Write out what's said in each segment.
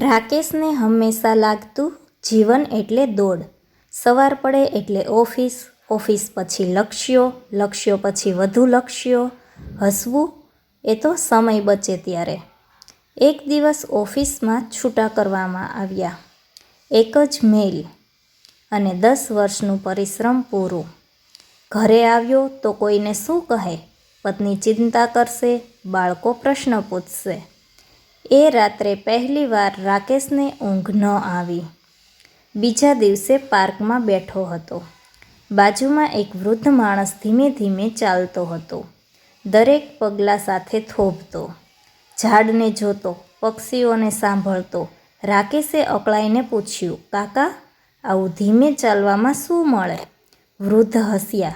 રાકેશને હંમેશા લાગતું જીવન એટલે દોડ. સવાર પડે એટલે ઓફિસ ઓફિસ પછી લક્ષ્યો લક્ષ્યો પછી વધુ લક્ષ્યો. હસવું એ તો સમય બચે ત્યારે. એક દિવસ ઓફિસમાં છૂટા કરવામાં આવ્યા. એક જ મેલ અને દસ વર્ષનું પરિશ્રમ પૂરું. ઘરે આવ્યો તો કોઈને શું કહે? પત્ની ચિંતા કરશે, બાળકો પ્રશ્ન પૂછશે. એ રાત્રે પહેલીવાર રાકેશને ઊંઘ ન આવી. બીજા દિવસે પાર્કમાં બેઠો હતો. બાજુમાં એક વૃદ્ધ માણસ ધીમે ધીમે ચાલતો હતો. દરેક પગલાં સાથે થોભતો. ઝાડને જોતો, પક્ષીઓને સાંભળતો. રાકેશે અકળાઈને પૂછ્યું, કાકા, આવું ધીમે ચાલવામાં શું મળે? વૃદ્ધ હસ્યા.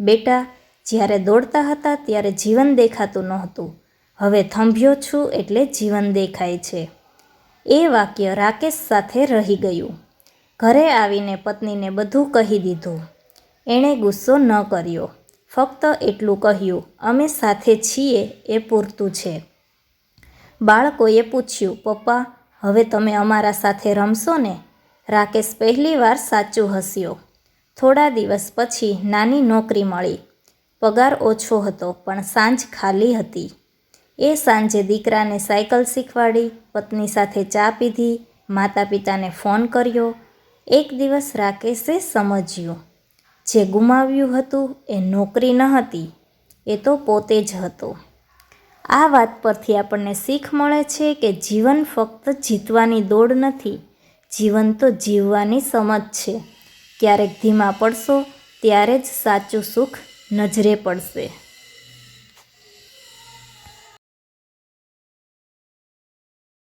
બેટા, જ્યારે દોડતા હતા ત્યારે જીવન દેખાતું નહોતું. હવે થંભ્યો છું એટલે જીવન દેખાય છે. એ વાક્ય રાકેશ સાથે રહી ગયું. ઘરે આવીને પત્નીને બધું કહી દીધું. એણે ગુસ્સો ન કર્યો. ફક્ત એટલું કહ્યું, અમે સાથે છીએ, એ પૂરતું છે. બાળકોએ પૂછ્યું, પપ્પા, હવે તમે અમારા સાથે રમશો ને? રાકેશ પહેલીવાર સાચું હસ્યો. થોડા દિવસ પછી નાની નોકરી મળી. પગાર ઓછો હતો, પણ સાંજ ખાલી હતી. એ સાંજે દીકરાને સાયકલ શીખવાડી, પત્ની સાથે ચા પીધી માતા પિતાને ફોન કર્યો. એક દિવસ રાકેશે સમજ્યું, જે ગુમાવ્યું હતું એ નોકરી ન હતી, એ તો પોતે જ હતો. આ વાત પરથી આપણને શીખ મળે છે કે જીવન ફક્ત જીતવાની દોડ નથી, જીવન તો જીવવાની સમજ છે. ક્યારેક ધીમા પડશો, ત્યારે જ સાચું સુખ નજરે પડશે.